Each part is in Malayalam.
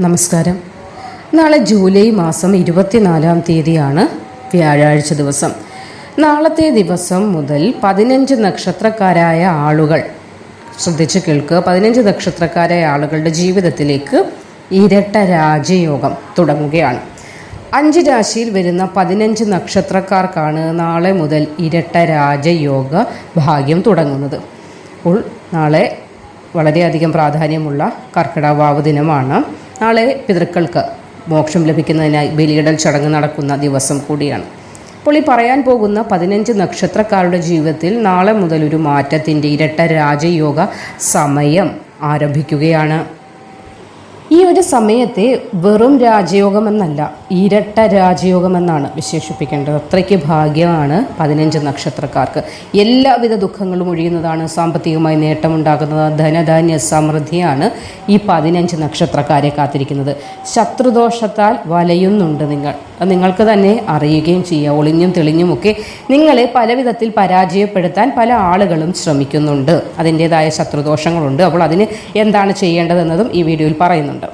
നമസ്കാരം. നാളെ ജൂലൈ മാസം ഇരുപത്തിനാലാം തീയതിയാണ് വ്യാഴാഴ്ച ദിവസം. നാളത്തെ ദിവസം മുതൽ പതിനഞ്ച് നക്ഷത്രക്കാരായ ആളുകൾ ശ്രദ്ധിച്ച് കേൾക്കുക പതിനഞ്ച് നക്ഷത്രക്കാരായ ആളുകളുടെ ജീവിതത്തിലേക്ക് ഇരട്ട രാജയോഗം തുടങ്ങുകയാണ്. അഞ്ച് രാശിയിൽ വരുന്ന പതിനഞ്ച് നക്ഷത്രക്കാർക്കാണ് നാളെ മുതൽ ഇരട്ട രാജയോഗ ഭാഗ്യം തുടങ്ങുന്നത്. അപ്പോൾ നാളെ വളരെയധികം പ്രാധാന്യമുള്ള കർക്കിടവാവ് ദിനമാണ്. നാളെ പിതൃക്കൾക്ക് മോക്ഷം ലഭിക്കുന്നതിനായി ബലിയിടൽ ചടങ്ങ് നടക്കുന്ന ദിവസം കൂടിയാണ്. അപ്പോൾ ഈ പറയാൻ പോകുന്ന പതിനഞ്ച് നക്ഷത്രക്കാരുടെ ജീവിതത്തിൽ നാളെ മുതൽ ഒരു മാറ്റത്തിന്റെ ഇരട്ട രാജയോഗ സമയം ആരംഭിക്കുകയാണ്. ഈ ഒരു സമയത്തെ വെറും രാജയോഗമെന്നല്ല ഇരട്ട രാജയോഗമെന്നാണ് വിശേഷിപ്പിക്കേണ്ടത്. അത്രയ്ക്ക് ഭാഗ്യമാണ് പതിനഞ്ച് നക്ഷത്രക്കാർക്ക്. എല്ലാവിധ ദുഃഖങ്ങളും ഒഴിയുന്നതാണ് സാമ്പത്തികമായി നേട്ടമുണ്ടാകുന്നത്. ധനധാന്യ സമൃദ്ധിയാണ് ഈ പതിനഞ്ച് നക്ഷത്രക്കാരെ കാത്തിരിക്കുന്നത്. ശത്രുദോഷത്താൽ വലയുന്നുണ്ട് നിങ്ങൾ. നിങ്ങൾക്ക് തന്നെ അറിയുകയും ചെയ്യുക ഒളിഞ്ഞും തെളിഞ്ഞുമൊക്കെ നിങ്ങളെ പല വിധത്തിൽ പരാജയപ്പെടുത്താൻ പല ആളുകളും ശ്രമിക്കുന്നുണ്ട്. അതിന്റേതായ ശത്രുദോഷങ്ങളുണ്ട്. അപ്പോൾ അതിന് എന്താണ് ചെയ്യേണ്ടതെന്നതും ഈ വീഡിയോയിൽ പറയുന്നുണ്ട്.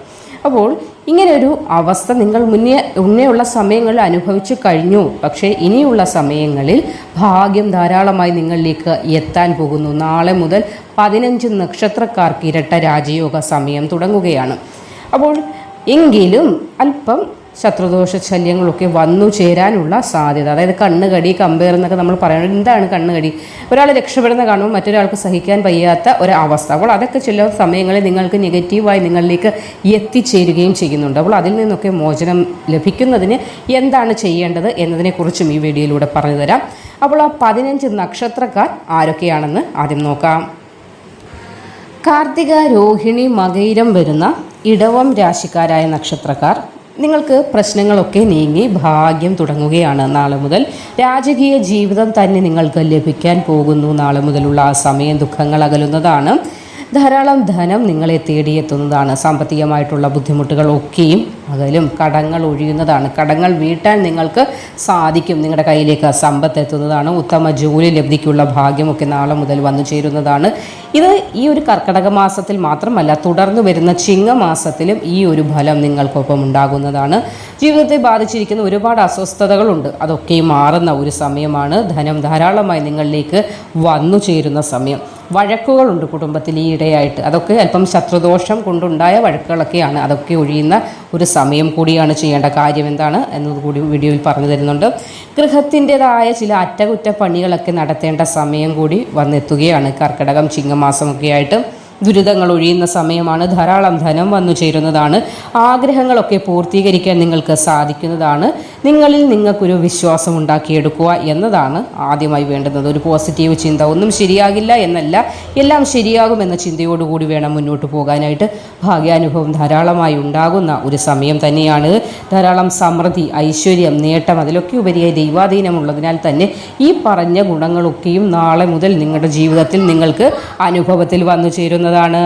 അപ്പോൾ ഇങ്ങനെ ഒരു അവസ്ഥ നിങ്ങൾ മുന്നേ മുന്നേയുള്ള സമയങ്ങളിൽ അനുഭവിച്ചു കഴിഞ്ഞു. പക്ഷേ ഇനിയുള്ള സമയങ്ങളിൽ ഭാഗ്യം ധാരാളമായി നിങ്ങളിലേക്ക് എത്താൻ പോകുന്നു. നാളെ മുതൽ പതിനഞ്ച് നക്ഷത്രക്കാർക്ക് ഇരട്ട രാജയോഗ സമയം തുടങ്ങുകയാണ്. അപ്പോൾ എങ്കിലും അല്പം ശത്രുദോഷ ശല്യങ്ങളൊക്കെ വന്നു ചേരാനുള്ള സാധ്യത. അതായത് കണ്ണുകടി കമ്പയർ എന്നൊക്കെ നമ്മൾ പറയുന്നത് എന്താണ് കണ്ണുകടി? ഒരാൾ രക്ഷപ്പെടുന്ന കാണുമ്പോൾ മറ്റൊരാൾക്ക് സഹിക്കാൻ വയ്യാത്ത ഒരവസ്ഥ. അപ്പോൾ അതൊക്കെ ചില സമയങ്ങളിൽ നിങ്ങൾക്ക് നെഗറ്റീവായി നിങ്ങളിലേക്ക് എത്തിച്ചേരുകയും ചെയ്യുന്നുണ്ട്. അപ്പോൾ അതിൽ നിന്നൊക്കെ മോചനം ലഭിക്കുന്നതിന് എന്താണ് ചെയ്യേണ്ടത് എന്നതിനെക്കുറിച്ചും ഈ വീഡിയോയിലൂടെ പറഞ്ഞു തരാം. അപ്പോൾ ആ പതിനഞ്ച് നക്ഷത്രക്കാർ ആരൊക്കെയാണെന്ന് ആദ്യം നോക്കാം. കാർത്തിക രോഹിണി മകയിരം വരുന്ന ഇടവം രാശിക്കാരായ നക്ഷത്രക്കാർ നിങ്ങൾക്ക് പ്രശ്നങ്ങളൊക്കെ നീങ്ങി ഭാഗ്യം തുടങ്ങുകയാണ് നാളെ മുതൽ. രാജകീയ ജീവിതം തന്നെ നിങ്ങൾക്ക് ലഭിക്കാൻ പോകുന്നു നാളെ മുതലുള്ള ആ സമയം ദുഃഖങ്ങൾ അകലുന്നതാണ്. ധാരാളം ധനം നിങ്ങളെ തേടിയെത്തുന്നതാണ്. സാമ്പത്തികമായിട്ടുള്ള ബുദ്ധിമുട്ടുകൾ ഒക്കെയും അകലും കടങ്ങൾ ഒഴിയുന്നതാണ്. കടങ്ങൾ വീട്ടാൻ നിങ്ങൾക്ക് സാധിക്കും. നിങ്ങളുടെ കയ്യിലേക്ക് സമ്പത്ത് എത്തുന്നതാണ്. ഉത്തമ ജോലി ലബ്ധിക്കുള്ള ഭാഗ്യമൊക്കെ നാളെ മുതൽ വന്നു ചേരുന്നതാണ്. ഇത് ഈ ഒരു കർക്കടക മാസത്തിൽ മാത്രമല്ല തുടർന്ന് വരുന്ന ചിങ്ങ മാസത്തിലും ഈ ഒരു ഫലം നിങ്ങൾക്കൊപ്പം ഉണ്ടാകുന്നതാണ്. ജീവിതത്തെ ബാധിച്ചിരിക്കുന്ന ഒരുപാട് അസ്വസ്ഥതകളുണ്ട്. അതൊക്കെ മാറുന്ന ഒരു സമയമാണ്. ധനം ധാരാളമായി നിങ്ങളിലേക്ക് വന്നു ചേരുന്ന സമയം. വഴക്കുകളുണ്ട് കുടുംബത്തിൽ ഈ ഇടയായിട്ട് അതൊക്കെ അല്പം ശത്രുദോഷം കൊണ്ടുണ്ടായ വഴക്കുകളൊക്കെയാണ്. അതൊക്കെ ഒഴിയുന്ന ഒരു സമയം കൂടിയാണ് ചെയ്യേണ്ട കാര്യം എന്താണ് എന്നത് കൂടി വീഡിയോയിൽ പറഞ്ഞു തരുന്നുണ്ട്. ഗൃഹത്തിന്റെതായ ചില അറ്റകുറ്റപ്പണികളൊക്കെ നടത്തേണ്ട സമയം കൂടി വന്നെത്തുകയാണ്. കർക്കിടകം ചിങ്ങമാസമൊക്കെ ആയിട്ട് ദുരിതങ്ങൾ ഒഴിയുന്ന സമയമാണ് ധാരാളം ധനം വന്നു ചേരുന്നതാണ്. ആഗ്രഹങ്ങളൊക്കെ പൂർത്തീകരിക്കാൻ നിങ്ങൾക്ക് സാധിക്കുന്നതാണ്. നിങ്ങളിൽ നിങ്ങൾക്കൊരു വിശ്വാസം ഉണ്ടാക്കിയെടുക്കുക എന്നതാണ് ആദ്യമായി വേണ്ടുന്നത്. ഒരു പോസിറ്റീവ് ചിന്ത ഒന്നും ശരിയാകില്ല എന്നല്ല എല്ലാം ശരിയാകുമെന്ന ചിന്തയോടുകൂടി വേണം മുന്നോട്ട് പോകാനായിട്ട്. ഭാഗ്യാനുഭവം ധാരാളമായി ഉണ്ടാകുന്ന ഒരു സമയം തന്നെയാണ്. ധാരാളം സമൃദ്ധി ഐശ്വര്യം നേട്ടം അതിലൊക്കെ ഉപരിയായി ദൈവാധീനമുള്ളതിനാൽ തന്നെ ഈ പറഞ്ഞ ഗുണങ്ങളൊക്കെയും നാളെ മുതൽ നിങ്ങളുടെ ജീവിതത്തിൽ നിങ്ങൾക്ക് അനുഭവത്തിൽ വന്നു ചേരുന്നതാണ്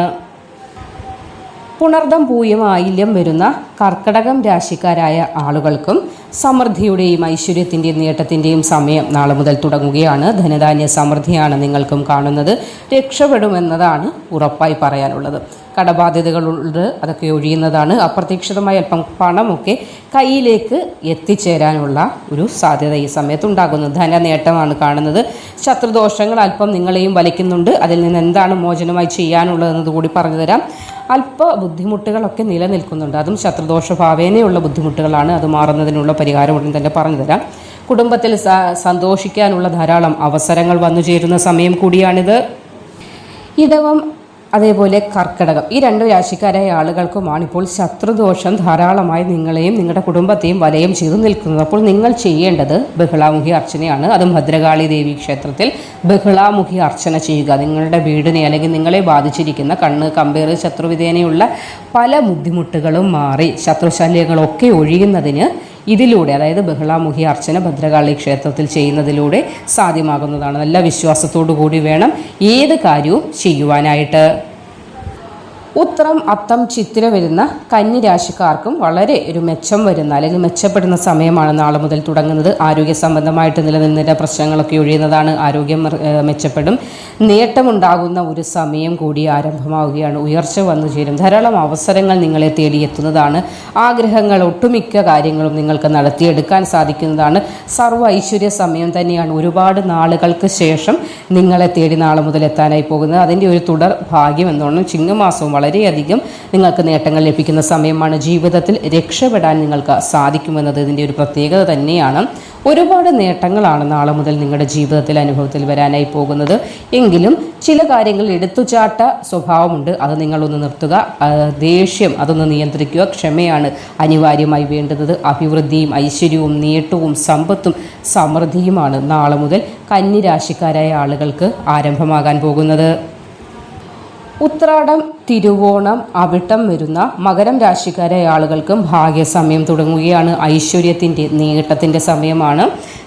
പുണർദം പൂയം ആയില്യം വരുന്ന കർക്കടകം രാശിക്കാരായ ആളുകൾക്കും സമൃദ്ധിയുടെയും ഐശ്വര്യത്തിന്റെയും നേട്ടത്തിന്റെയും സമയം നാളെ മുതൽ തുടങ്ങുകയാണ്. ധനധാന്യ സമൃദ്ധിയാണ് നിങ്ങൾക്കും കാണുന്നത്. രക്ഷപ്പെടുമെന്നതാണ് ഉറപ്പായി പറയാനുള്ളത്. കടബാധ്യതകളുണ്ട് അതൊക്കെ ഒഴിയുന്നതാണ്. അപ്രതീക്ഷിതമായ അല്പം പണമൊക്കെ കയ്യിലേക്ക് എത്തിച്ചേരാനുള്ള ഒരു സാധ്യത ഈ സമയത്ത് ഉണ്ടാകുന്നു ധനനേട്ടമാണ് കാണുന്നത്. ശത്രുദോഷങ്ങൾ അല്പം നിങ്ങളെയും വലിക്കുന്നുണ്ട്. അതിൽ നിന്ന് എന്താണ് മോചനമായി ചെയ്യാനുള്ളതെന്നത് കൂടി പറഞ്ഞു തരാം. അല്പ ബുദ്ധിമുട്ടുകളൊക്കെ നിലനിൽക്കുന്നുണ്ട്. അതും ശത്രുദോഷ ഭാവേനയുള്ള ബുദ്ധിമുട്ടുകളാണ്. അത് മാറുന്നതിനുള്ള പരിഹാരം ഉടൻ തന്നെ പറഞ്ഞുതരാം കുടുംബത്തിൽ സന്തോഷിക്കാനുള്ള ധാരാളം അവസരങ്ങൾ വന്നു ചേരുന്ന സമയം കൂടിയാണിത്. ഇടവം അതേപോലെ കർക്കിടകം. ഈ രണ്ട് രാശിക്കാരായ ആളുകൾക്കുമാണ് ഇപ്പോൾ ശത്രുദോഷം ധാരാളമായി നിങ്ങളെയും നിങ്ങളുടെ കുടുംബത്തെയും വലയം ചെയ്തു നിൽക്കുന്നത്. അപ്പോൾ നിങ്ങൾ ചെയ്യേണ്ടത് ബഹളാമുഖി അർച്ചനയാണ്. അതും ഭദ്രകാളി ദേവി ക്ഷേത്രത്തിൽ ബഹളാമുഖി അർച്ചന ചെയ്യുക. നിങ്ങളുടെ വീടിനെ അല്ലെങ്കിൽ നിങ്ങളെ ബാധിച്ചിരിക്കുന്ന കണ്ണ് കമ്പേറ് ശത്രുവിധേനയുള്ള പല ബുദ്ധിമുട്ടുകളും മാറി ശത്രുശല്യങ്ങളൊക്കെ ഒഴിയുന്നതിന് ഇതിലൂടെ അതായത് ബഹളാമുഖി അർച്ചന ഭദ്രകാളി ക്ഷേത്രത്തിൽ ചെയ്യുന്നതിലൂടെ സാധ്യമാകുന്നതാണ്. നല്ല വിശ്വാസത്തോടു കൂടി വേണം ഏത് കാര്യവും ചെയ്യുവാനായിട്ട്. ഉത്രം അത്തം ചിത്തിര വരുന്ന കന്നി രാശിക്കാർക്കും വളരെ ഒരു മെച്ചം വരുന്ന അല്ലെങ്കിൽ മെച്ചപ്പെടുന്ന സമയമാണ് നാളെ മുതൽ തുടങ്ങുന്നത്. ആരോഗ്യ സംബന്ധമായിട്ട് നിലനിന്നിരുന്ന പ്രശ്നങ്ങളൊക്കെ ഒഴിയുന്നതാണ്. ആരോഗ്യം മെച്ചപ്പെടും. നേട്ടമുണ്ടാകുന്ന ഒരു സമയം കൂടി ആരംഭമാവുകയാണ്. ഉയർച്ച വന്നു ചേരും. ധാരാളം അവസരങ്ങൾ നിങ്ങളെ തേടിയെത്തുന്നതാണ് ആഗ്രഹങ്ങൾ ഒട്ടുമിക്ക കാര്യങ്ങളും നിങ്ങൾക്ക് നടത്തിയെടുക്കാൻ സാധിക്കുന്നതാണ്. സർവ ഐശ്വര്യ സമയം തന്നെയാണ് ഒരുപാട് നാളുകൾക്ക് ശേഷം നിങ്ങളെ തേടി നാളെ മുതൽ എത്താനായി പോകുന്നത്. അതിന്റെ ഒരു തുടർ ഭാഗ്യം എന്നോണം ചിങ്ങമാസവും വളരെയധികം നിങ്ങൾക്ക് നേട്ടങ്ങൾ ലഭിക്കുന്ന സമയമാണ് ജീവിതത്തിൽ രക്ഷപ്പെടാൻ നിങ്ങൾക്ക് സാധിക്കുമെന്നത്. ഇതിന്റെ ഒരു പ്രത്യേകത തന്നെയാണ് ഒരുപാട് നേട്ടങ്ങളാണ് നാളെ മുതൽ നിങ്ങളുടെ ജീവിതത്തിൽ അനുഭവത്തിൽ വരാനായി പോകുന്നത്. എങ്കിലും ചില കാര്യങ്ങൾ എടുത്തുചാട്ട സ്വഭാവമുണ്ട്. അത് നിങ്ങളൊന്ന് നിർത്തുക. ദേഷ്യം അതൊന്ന് നിയന്ത്രിക്കുക. ക്ഷമയാണ് അനിവാര്യമായി വേണ്ടുന്നത് അഭിവൃദ്ധിയും ഐശ്വര്യവും നേട്ടവും സമ്പത്തും സമൃദ്ധിയുമാണ് നാളെ മുതൽ കന്നിരാശിക്കാരായ ആളുകൾക്ക് ആരംഭമാകാൻ പോകുന്നത്. ഉത്രാടം തിരുവോണം അവിട്ടം വരുന്ന മകരം രാശിക്കാരായ ആളുകൾക്കും ഭാഗ്യസമയം തുടങ്ങുകയാണ്. ഐശ്വര്യത്തിന്റെ നേട്ടത്തിന്റെ സമയമാണ്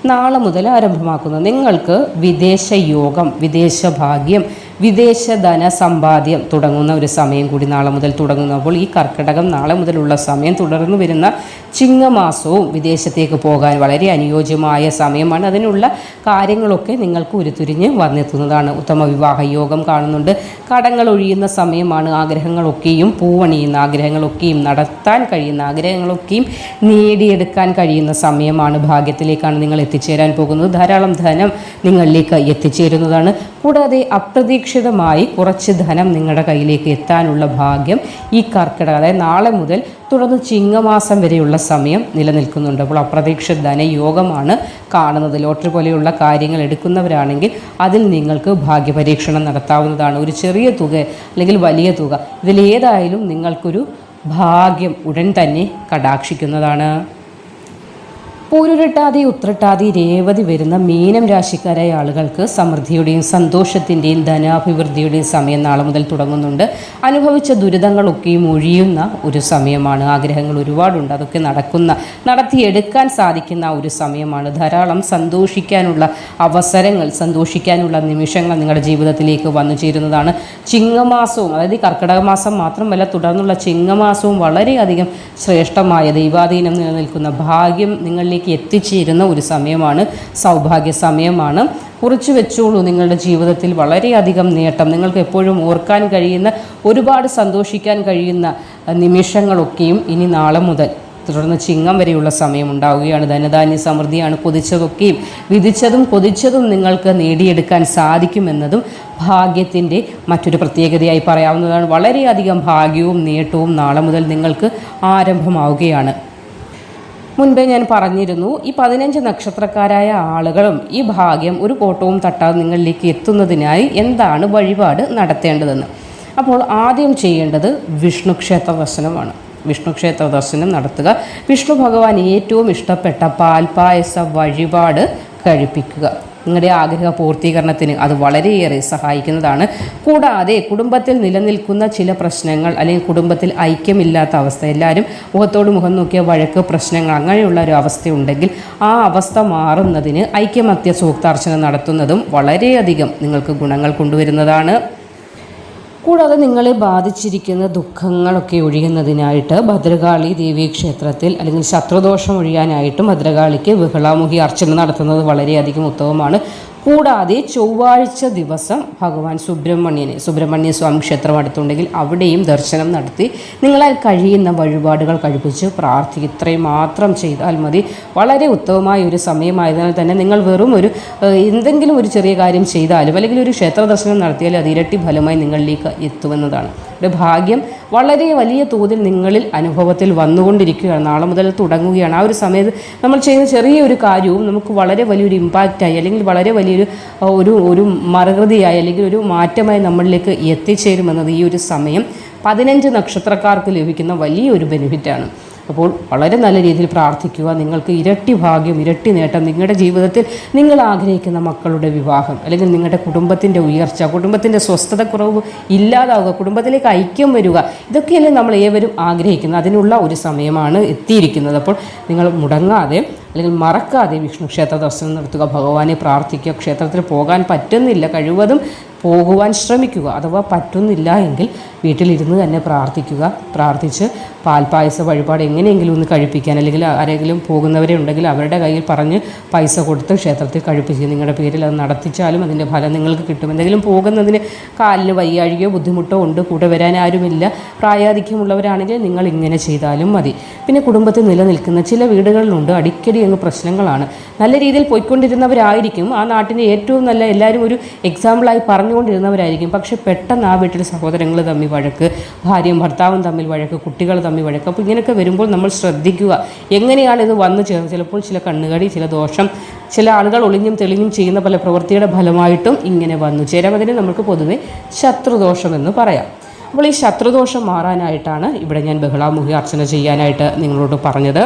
നാളെ മുതൽ ആരംഭമാക്കുന്നത്. നിങ്ങൾക്ക് വിദേശ യോഗം വിദേശ ഭാഗ്യം വിദേശ ധനസമ്പാദ്യം തുടങ്ങുന്ന ഒരു സമയം കൂടി നാളെ മുതൽ തുടങ്ങുന്നു. അപ്പോൾ ഈ കർക്കിടകം നാളെ മുതലുള്ള സമയം തുടർന്നു വരുന്ന ചിങ്ങമാസവും വിദേശത്തേക്ക് പോകാൻ വളരെ അനുയോജ്യമായ സമയമാണ്. അതിനുള്ള കാര്യങ്ങളൊക്കെ നിങ്ങൾക്ക് ഉരുത്തിരിഞ്ഞ് വന്നെത്തുന്നതാണ്. ഉത്തമ വിവാഹ യോഗം കാണുന്നുണ്ട്. കടങ്ങൾ ഒഴിയുന്ന സമയമാണ് ആഗ്രഹങ്ങളൊക്കെയും പൂവണിയുന്ന ആഗ്രഹങ്ങളൊക്കെയും നടത്താൻ കഴിയുന്ന ആഗ്രഹങ്ങളൊക്കെയും നേടിയെടുക്കാൻ കഴിയുന്ന സമയമാണ് ഭാഗ്യത്തിലേക്കാണ് നിങ്ങൾ എത്തിച്ചേരാൻ പോകുന്നത്. ധാരാളം ധനം നിങ്ങളിലേക്ക് എത്തിച്ചേരുന്നതാണ്. കൂടാതെ അപ്രതീക്ഷിതമായി കുറച്ച് ധനം നിങ്ങളുടെ കയ്യിലേക്ക് എത്താനുള്ള ഭാഗ്യം ഈ കർക്കിടക അതായത് നാളെ മുതൽ തുടർന്ന് ചിങ്ങമാസം വരെയുള്ള സമയം നിലനിൽക്കുന്നുണ്ട്. അപ്പോൾ അപ്രതീക്ഷിത ധനയോഗമാണ് കാണുന്നത്. ലോട്ടറി പോലെയുള്ള കാര്യങ്ങൾ എടുക്കുന്നവരാണെങ്കിൽ അതിൽ നിങ്ങൾക്ക് ഭാഗ്യപരീക്ഷണം നടത്താവുന്നതാണ്. ഒരു ചെറിയ തുക അല്ലെങ്കിൽ വലിയ തുക ഇതിലേതായാലും നിങ്ങൾക്കൊരു ഭാഗ്യം ഉടൻ തന്നെ കടാക്ഷിക്കുന്നതാണ്. പൂരുരുട്ടാതി ഉത്രട്ടാതി രേവതി വരുന്ന മീനം രാശിക്കാരായ ആളുകൾക്ക് സമൃദ്ധിയുടെയും സന്തോഷത്തിന്റെയും ധനാഭിവൃദ്ധിയുടെയും സമയം നാളെ മുതൽ തുടങ്ങുന്നുണ്ട്. അനുഭവിച്ച ദുരിതങ്ങളൊക്കെയും ഒഴിയുന്ന ഒരു സമയമാണ്. ആഗ്രഹങ്ങൾ ഒരുപാടുണ്ട്. അതൊക്കെ നടക്കുന്ന നടത്തിയെടുക്കാൻ സാധിക്കുന്ന ഒരു സമയമാണ്. ധാരാളം സന്തോഷിക്കാനുള്ള അവസരങ്ങൾ സന്തോഷിക്കാനുള്ള നിമിഷങ്ങൾ നിങ്ങളുടെ ജീവിതത്തിലേക്ക് വന്നു ചേരുന്നതാണ്. ചിങ്ങമാസവും അതായത് കർക്കിടക മാസം മാത്രമല്ല തുടർന്നുള്ള ചിങ്ങമാസവും വളരെയധികം ശ്രേഷ്ഠമായ ദൈവാധീനം നിലനിൽക്കുന്ന ഭാഗ്യം നിങ്ങളിലേക്ക് എത്തിച്ചേരുന്ന ഒരു സമയമാണ് സൗഭാഗ്യ സമയമാണ് കുറിച്ചു വെച്ചോളൂ നിങ്ങളുടെ ജീവിതത്തിൽ വളരെയധികം നേട്ടം. നിങ്ങൾക്ക് എപ്പോഴും ഓർക്കാൻ കഴിയുന്ന ഒരുപാട് സന്തോഷിക്കാൻ കഴിയുന്ന നിമിഷങ്ങളൊക്കെയും ഇനി നാളെ മുതൽ തുടർന്ന് ചിങ്ങം വരെയുള്ള സമയം ഉണ്ടാവുകയാണ്. ധനധാന്യ സമൃദ്ധിയാണ് കൊതിച്ചതൊക്കെയും വിധിച്ചതും കൊതിച്ചതും നിങ്ങൾക്ക് നേടിയെടുക്കാൻ സാധിക്കുമെന്നതും ഭാഗ്യത്തിന്റെ മറ്റൊരു പ്രത്യേകതയായി പറയാവുന്നതാണ്. വളരെയധികം ഭാഗ്യവും നേട്ടവും നാളെ മുതൽ നിങ്ങൾക്ക് ആരംഭമാവുകയാണ്. മുൻപേ ഞാൻ പറഞ്ഞിരുന്നു ഈ പതിനഞ്ച് നക്ഷത്രക്കാരായ ആളുകളും ഈ ഭാഗ്യം ഒരു കോട്ടവും തട്ടാതെ നിങ്ങളിലേക്ക് എത്തുന്നതിനായി എന്താണ് വഴിപാട് നടത്തേണ്ടതെന്ന്. അപ്പോൾ ആദ്യം ചെയ്യേണ്ടത് വിഷ്ണു ക്ഷേത്ര ദർശനമാണ്. വിഷ്ണു ക്ഷേത്ര ദർശനം നടത്തുക. വിഷ്ണു ഭഗവാൻ ഏറ്റവും ഇഷ്ടപ്പെട്ട പാൽപായസ വഴിപാട് കഴിപ്പിക്കുക. നിങ്ങളുടെ ആഗ്രഹ പൂർത്തീകരണത്തിന് അത് വളരെയേറെ സഹായിക്കുന്നതാണ്. കൂടാതെ കുടുംബത്തിൽ നിലനിൽക്കുന്ന ചില പ്രശ്നങ്ങൾ അല്ലെങ്കിൽ കുടുംബത്തിൽ ഐക്യമില്ലാത്ത അവസ്ഥ എല്ലാവരും മുഖത്തോട് മുഖം നോക്കിയ വഴക്ക് പ്രശ്നങ്ങൾ അങ്ങനെയുള്ള ഒരു അവസ്ഥയുണ്ടെങ്കിൽ ആ അവസ്ഥ മാറുന്നതിന് ഐക്യമത്യ സൂക്താർച്ചന നടത്തുന്നതും വളരെയധികം നിങ്ങൾക്ക് ഗുണങ്ങൾ കൊണ്ടുവരുന്നതാണ്. കൂടാതെ നിങ്ങളെ ബാധിച്ചിരിക്കുന്ന ദുഃഖങ്ങളൊക്കെ ഒഴിയുന്നതിനായിട്ട് ഭദ്രകാളി ദേവീ ക്ഷേത്രത്തിൽ അല്ലെങ്കിൽ ശത്രുദോഷം ഒഴിയാനായിട്ടും ഭദ്രകാളിക്ക് ബഹളാമുഖി അർച്ചന നടത്തുന്നത് വളരെയധികം ഉത്തമമാണ്. കൂടാതെ ചൊവ്വാഴ്ച ദിവസം ഭഗവാൻ സുബ്രഹ്മണ്യനെ സുബ്രഹ്മണ്യ സ്വാമി ക്ഷേത്രം അടുത്തുണ്ടെങ്കിൽ അവിടെയും ദർശനം നടത്തി നിങ്ങളാൽ കഴിയുന്ന വഴിപാടുകൾ കഴിപ്പിച്ച് പ്രാർത്ഥിക്കുക ഇത്രയും മാത്രം ചെയ്താൽ മതി. വളരെ ഉത്തമമായ ഒരു സമയമായതിനാൽ തന്നെ നിങ്ങൾ വെറും ഒരു എന്തെങ്കിലും ഒരു ചെറിയ കാര്യം ചെയ്താലും അല്ലെങ്കിൽ ഒരു ക്ഷേത്ര ദർശനം നടത്തിയാലും അത് ഇരട്ടി ഫലമായി നിങ്ങളിലേക്ക് എത്തുമെന്നതാണ്. ഒരു ഭാഗ്യം വളരെ വലിയ തോതിൽ നിങ്ങളിൽ അനുഭവത്തിൽ വന്നുകൊണ്ടിരിക്കുകയാണ്. നാളെ മുതൽ തുടങ്ങുകയാണ്. ആ ഒരു സമയത്ത് നമ്മൾ ചെയ്യുന്ന ചെറിയൊരു കാര്യവും നമുക്ക് വളരെ വലിയൊരു ഇമ്പാക്റ്റായി അല്ലെങ്കിൽ വളരെ വലിയൊരു ഒരു ഒരു മറുകൃതിയായി അല്ലെങ്കിൽ ഒരു മാറ്റമായി നമ്മളിലേക്ക് എത്തിച്ചേരുമെന്നത് ഈ ഒരു സമയം പതിനഞ്ച് നക്ഷത്രക്കാർക്ക് ലഭിക്കുന്ന വലിയൊരു ബെനിഫിറ്റാണ് അപ്പോൾ വളരെ നല്ല രീതിയിൽ പ്രാർത്ഥിക്കുക. നിങ്ങൾക്ക് ഇരട്ടി ഭാഗ്യം ഇരട്ടി നേട്ടം നിങ്ങളുടെ ജീവിതത്തിൽ നിങ്ങൾ ആഗ്രഹിക്കുന്ന മക്കളുടെ വിവാഹം അല്ലെങ്കിൽ നിങ്ങളുടെ കുടുംബത്തിന്റെ ഉയർച്ച കുടുംബത്തിന്റെ സ്വസ്ഥതക്കുറവ് ഇല്ലാതാവുക കുടുംബത്തിലേക്ക് ഐക്യം വരിക ഇതൊക്കെയല്ലേ നമ്മൾ ഏവരും ആഗ്രഹിക്കുന്നത്. അതിനുള്ള ഒരു സമയമാണ് എത്തിയിരിക്കുന്നത്. അപ്പോൾ നിങ്ങൾ മുടങ്ങാതെ അല്ലെങ്കിൽ മറക്കാതെ വിഷ്ണു ക്ഷേത്ര ദർശനം നടത്തുക ഭഗവാനെ പ്രാർത്ഥിക്കുക ക്ഷേത്രത്തിൽ പോകാൻ പറ്റുന്നില്ല കഴിവതും പോകുവാൻ ശ്രമിക്കുക അഥവാ പറ്റുന്നില്ല എങ്കിൽ വീട്ടിലിരുന്ന് തന്നെ പ്രാർത്ഥിക്കുക. പ്രാർത്ഥിച്ച് പാൽപ്പായസ വഴിപാട് എങ്ങനെയെങ്കിലും ഒന്ന് കഴിപ്പിക്കാൻ അല്ലെങ്കിൽ ആരെങ്കിലും പോകുന്നവരെ ഉണ്ടെങ്കിൽ അവരുടെ കയ്യിൽ പറഞ്ഞ് പൈസ കൊടുത്ത് ക്ഷേത്രത്തിൽ കഴിപ്പിച്ച് നിങ്ങളുടെ പേരിൽ അത് നടത്തിച്ചാലും അതിന്റെ ഫലം നിങ്ങൾക്ക് കിട്ടും. എന്തെങ്കിലും പോകുന്നതിന് കാലിന് വയ്യാഴികയോ ബുദ്ധിമുട്ടോ ഉണ്ട് കൂടെ വരാൻ ആരുമില്ല പ്രായാധിക്യമുള്ളവരാണെങ്കിൽ നിങ്ങൾ ഇങ്ങനെ ചെയ്താലും മതി. പിന്നെ കുടുംബത്തിൽ നിലനിൽക്കുന്ന ചില വീടുകളിലുണ്ട് അടിക്കടി അങ്ങ് പ്രശ്നങ്ങളാണ്. നല്ല രീതിയിൽ പോയിക്കൊണ്ടിരുന്നവരായിരിക്കും. ആ നാട്ടിന്റെ ഏറ്റവും നല്ല എല്ലാവരും ഒരു എക്സാമ്പിളായി പറഞ്ഞുകൊണ്ടിരുന്നവരായിരിക്കും. പക്ഷേ പെട്ടെന്ന് ആ വീട്ടിൽ സഹോദരങ്ങൾ തമ്മിൽ വഴക്ക് ഭാര്യയും ഭർത്താവും തമ്മിൽ വഴക്ക് കുട്ടികൾ തമ്മിൽ വഴക്ക്. അപ്പോൾ ഇങ്ങനെയൊക്കെ വരുമ്പോൾ നമ്മൾ ശ്രദ്ധിക്കുക. എങ്ങനെയാണ് ഇത് വന്നു ചേർന്ന് ചിലപ്പോൾ ചില കണ്ണുകടി ചില ദോഷം ചില ആളുകൾ ഒളിഞ്ഞും തെളിഞ്ഞും ചെയ്യുന്ന പല പ്രവൃത്തിയുടെ ഫലമായിട്ടും ഇങ്ങനെ വന്നു ചേരാം. അതിന് നമുക്ക് പൊതുവെ ശത്രുദോഷമെന്ന് പറയാം. അപ്പോൾ ഈ ശത്രുദോഷം മാറാനായിട്ടാണ് ഇവിടെ ഞാൻ ബഹളാമുഖി അർച്ചന ചെയ്യാനായിട്ട് നിങ്ങളോട് പറഞ്ഞത്.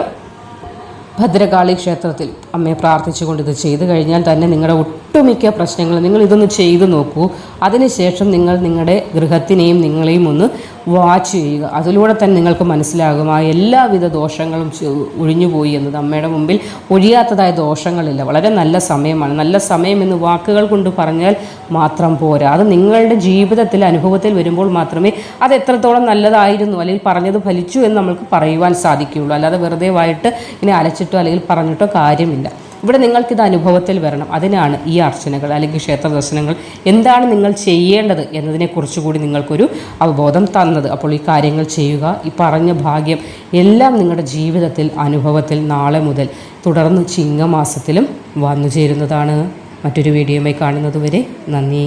ഭദ്രകാളി ക്ഷേത്രത്തിൽ അമ്മയെ പ്രാർത്ഥിച്ചുകൊണ്ട് ഇത് ചെയ്തു കഴിഞ്ഞാൽ തന്നെ നിങ്ങളുടെ ഒട്ടുമിക്ക പ്രശ്നങ്ങൾ നിങ്ങൾ ഇതൊന്ന് ചെയ്തു നോക്കൂ. അതിനുശേഷം നിങ്ങൾ നിങ്ങളുടെ ഗൃഹത്തിനെയും നിങ്ങളെയും ഒന്ന് വാച്ച് ചെയ്യുക. അതിലൂടെ തന്നെ നിങ്ങൾക്ക് മനസ്സിലാകും ആ എല്ലാവിധ ദോഷങ്ങളും ഒഴിഞ്ഞുപോയി എന്നത് അമ്മയുടെ മുമ്പിൽ ഒഴിയാത്തതായ ദോഷങ്ങളില്ല. വളരെ നല്ല സമയമാണ്. നല്ല സമയം എന്ന് വാക്കുകൾ കൊണ്ട് പറഞ്ഞാൽ മാത്രം പോരാ. അത് നിങ്ങളുടെ ജീവിതത്തിൽ അനുഭവത്തിൽ വരുമ്പോൾ മാത്രമേ അത് എത്രത്തോളം നല്ലതായിരുന്നു അല്ലെങ്കിൽ പറഞ്ഞത് ഫലിച്ചു എന്ന് നമുക്ക് പറയുവാൻ സാധിക്കുകയുള്ളൂ. അല്ലാതെ വെറുതെ ആയിട്ട് ഇനി അലച്ചിട്ടോ അല്ലെങ്കിൽ പറഞ്ഞിട്ടോ കാര്യമില്ല. ഇവിടെ നിങ്ങൾക്കിത് അനുഭവത്തിൽ വരണം. അതിനാണ് ഈ അർച്ചനകൾ അല്ലെങ്കിൽ ക്ഷേത്ര ദർശനങ്ങൾ എന്താണ് നിങ്ങൾ ചെയ്യേണ്ടത് എന്നതിനെക്കുറിച്ച് കൂടി നിങ്ങൾക്കൊരു അവബോധം തന്നത്. അപ്പോൾ ഈ കാര്യങ്ങൾ ചെയ്യുക ഈ പറഞ്ഞ ഭാഗ്യം എല്ലാം നിങ്ങളുടെ ജീവിതത്തിൽ അനുഭവത്തിൽ നാളെ മുതൽ തുടർന്ന് ചിങ്ങമാസത്തിലും വന്നു ചേരുന്നതാണ് മറ്റൊരു വീഡിയോയുമായി കാണുന്നതുവരെ നന്ദി.